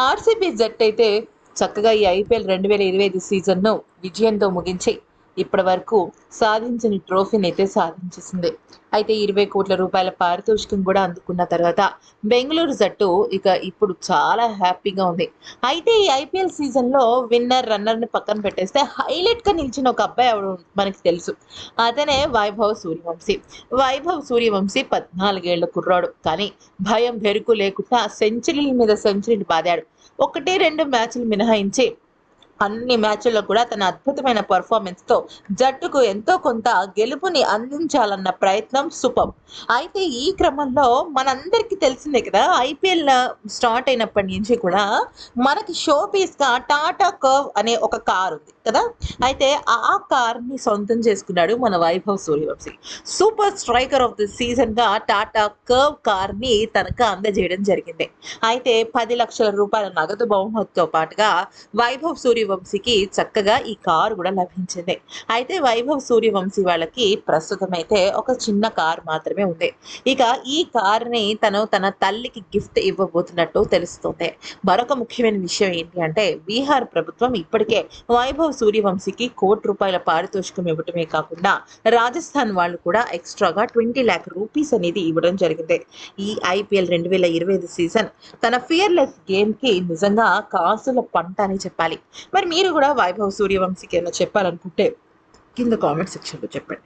RCB జట్టు అయితే చక్కగా ఈ ఐపీఎల్ రెండు వేల ఇరవై ఐదు సీజన్ను విజయంతో ముగించాయి. ఇప్పటి వరకు సాధించిన ట్రోఫీని అయితే సాధించేసింది. అయితే ఇరవై కోట్ల రూపాయల పారితోషికం కూడా అందుకున్న తర్వాత బెంగళూరు జట్టు ఇక ఇప్పుడు చాలా హ్యాపీగా ఉంది. అయితే ఈ ఐపీఎల్ సీజన్లో విన్నర్ రన్నర్ని పక్కన పెట్టేస్తే హైలైట్గా నిలిచిన ఒక అబ్బాయి అవడం మనకి తెలుసు. అతనే వైభవ్ సూర్యవంశీ. వైభవ్ సూర్యవంశీ పద్నాలుగేళ్ళ కుర్రాడు. కానీ భయం బెరుకు లేకుండా సెంచరీల మీద సెంచరీని బాదాడు. ఒకటి రెండు మ్యాచ్లు మినహాయించి అన్ని మ్యాచ్ల్లో కూడా తన అద్భుతమైన పర్ఫార్మెన్స్తో జట్టుకు ఎంతో కొంత గెలుపుని అందించాలన్న ప్రయత్నం సూపర్ అయితే ఈ క్రమంలో మనందరికీ తెలిసిందే కదా ఐపీఎల్ స్టార్ట్ అయినప్పటి నుంచి కూడా మనకి షో పీస్గా టాటా కర్వ్ అనే ఒక కార్ ఉంది కదా. అయితే ఆ కార్ని సొంతం చేసుకున్నాడు మన Vaibhav Suryavanshi. Super striker of the సీజన్గా Tata curve కార్ని తనకు అందజేయడం జరిగింది. అయితే పది లక్షల రూపాయల నగదు బహుమతితో పాటుగా వైభవ్ సూర్యవంశీకి చక్కగా ఈ కారు కూడా లభించింది. అయితే వైభవ్ సూర్యవంశీ వాళ్ళకి ప్రస్తుతం అయితే ఒక చిన్న కార్ మాత్రమే ఉంది. ఇక ఈ కార్ని తను తన తల్లికి గిఫ్ట్ ఇవ్వబోతున్నట్టు తెలుస్తుంది. మరొక ముఖ్యమైన విషయం ఏంటి అంటే బీహార్ ప్రభుత్వం ఇప్పటికే వైభవ్ సూర్యవంశీకి కోటి రూపాయల పారితోషికం ఇవ్వటమే కాకుండా రాజస్థాన్ వాళ్ళు కూడా ఎక్స్ట్రాగా ట్వంటీ ల్యాక్ రూపీస్ అనేది ఇవ్వడం జరిగింది. ఈ ఐపీఎల్ రెండు వేల ఇరవై ఐదు సీజన్ తన ఫియర్లెస్ గేమ్కి నిజంగా కాసుల పంట అని చెప్పాలి. మరి మీరు కూడా వైభవ్ సూర్యవంశీకి ఏమైనా చెప్పాలనుకుంటే కింద కామెంట్ సెక్షన్లో చెప్పండి.